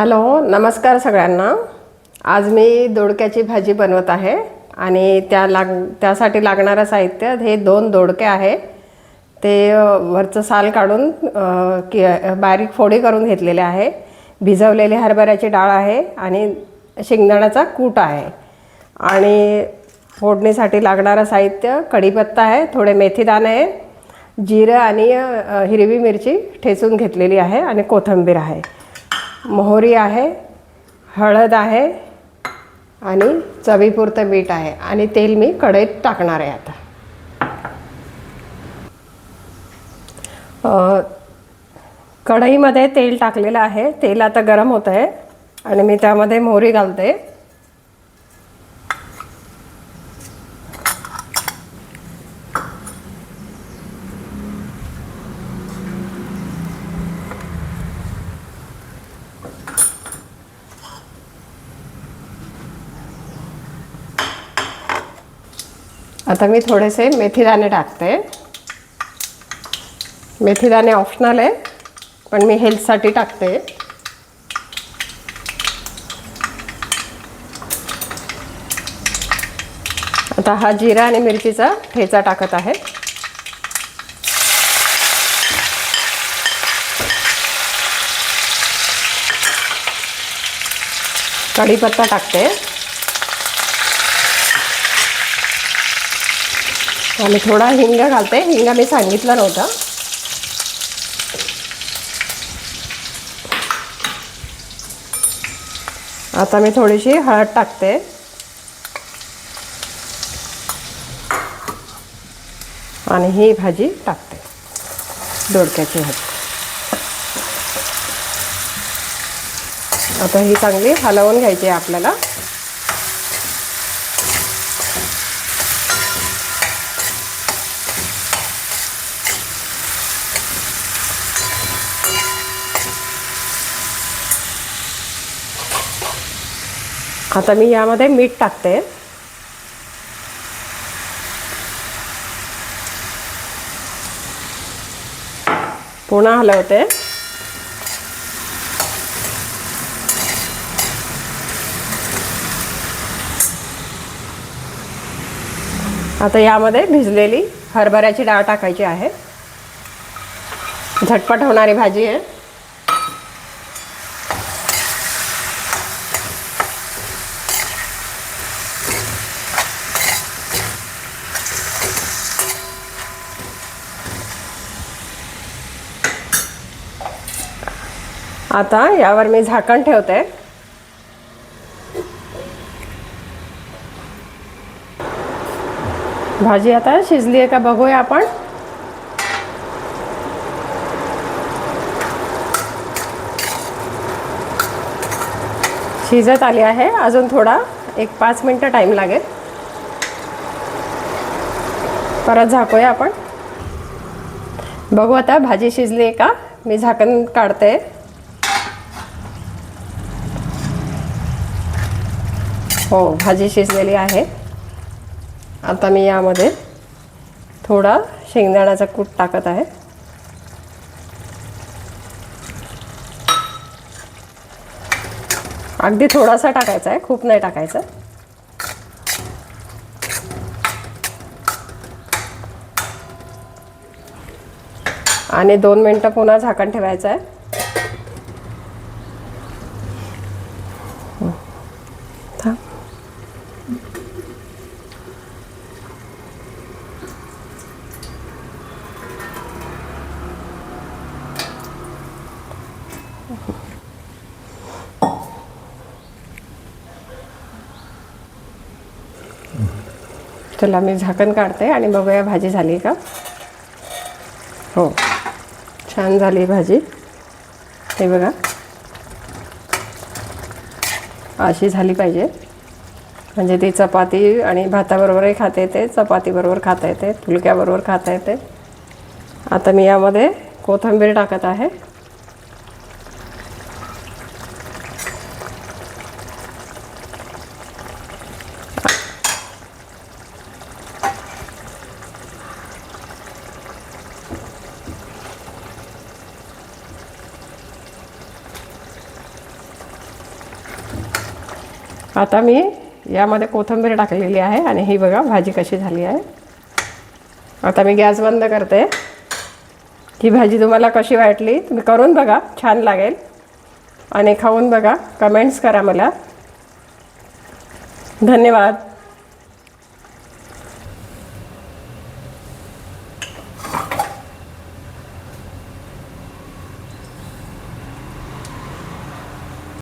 Hello नमस्कार सगळ्यांना. आज मी दोडक्याची भाजी बनवत आहे आणि त्या लाग त्यासाठी लागणारं साहित्य हे दोन दोडके आहे. ते वरचं साल काढून कि की बारीक फोडी करून घेतलेले आहे. भिजवलेली हरभऱ्याची डाळ आहे आणि शेंगदाण्याचा कूट आहे. आणि फोडणीसाठी लागणारं साहित्य कढीपत्ता आहे थोडे मेथीदाणे आहे जिरं आणि हिरवी मिरची ठेचून घेतलेली आहे आणि कोथिंबीर आहे. मोहरी आहे हळद आहे आणि चवीपुरतं मीठ आहे. आणि तेल मी कढईत टाकणार आहे आता. कढईमध्ये तेल टाकलेलं आहे. तेल आता गरम होतं आहे आणि मी त्यामध्ये मोहरी घालते. आता मी थोडेसे मेथीदाणे टाकते. मेथीदाणे ऑप्शनल आहे पण मी हेल्थसाठी टाकते. आता हा जिरा आणि मिरचीचा ठेचा टाकत आहे. कढीपत्ता टाकते. आणि थोडा हिंग घालते. हिंग मी सांगितलं नव्हतं. आता मी थोडीशी हळद टाकते. आणि ही भाजी टाकते. दोडक्याची भाजी. आता ही चांगली हलवून घ्यायची आहे आपल्याला. आता मी यामध्ये मीठ टाकते. पुन्हा हलवते. आता यामध्ये भिजलेली हरभऱ्याची डाळ टाकायची आहे. झटपट होणारी भाजी आहे. आता यावर मी झाकण ठेवते. भाजी आता शिजली आहे का बघूया आपण. शिजत आली आहे. अजून थोडा एक पाच मिनटं टाईम लागेल. परत झाकूया आपण. बघू आता भाजी शिजली आहे का? मी झाकण काढते. हो भाजी शिजलेली आहे. आता मी यामध्ये थोडा शेंगदाण्याचा कूट टाकत आहे. अगदी थोडासा टाकायचा आहे खूप नाही टाकायचं. आणि दोन मिनटं पुन्हा झाकण ठेवायचं आहे. चला मी झाकण काढते आणि बघूया भाजी झाली का? हो छान झाली भाजी. हे बघा. अशी झाली पाहिजे. म्हणजे ती चपाती आणि भाताबरोबरही खाता येते चपातीबरोबर खाता येते फुलक्याबरोबर खाता येते. आता मी यामध्ये कोथिंबीर टाकत आहे. आता मी यामध्ये कोथिंबीर टाकलेली आहे आणि ही बघा भाजी कशी झाली आहे. आता मी गॅस बंद करते. ही भाजी तुम्हाला कशी वाटली तुम्ही करून बघा छान लागेल. आणि खाऊन बघा कमेंट्स करा मला. धन्यवाद.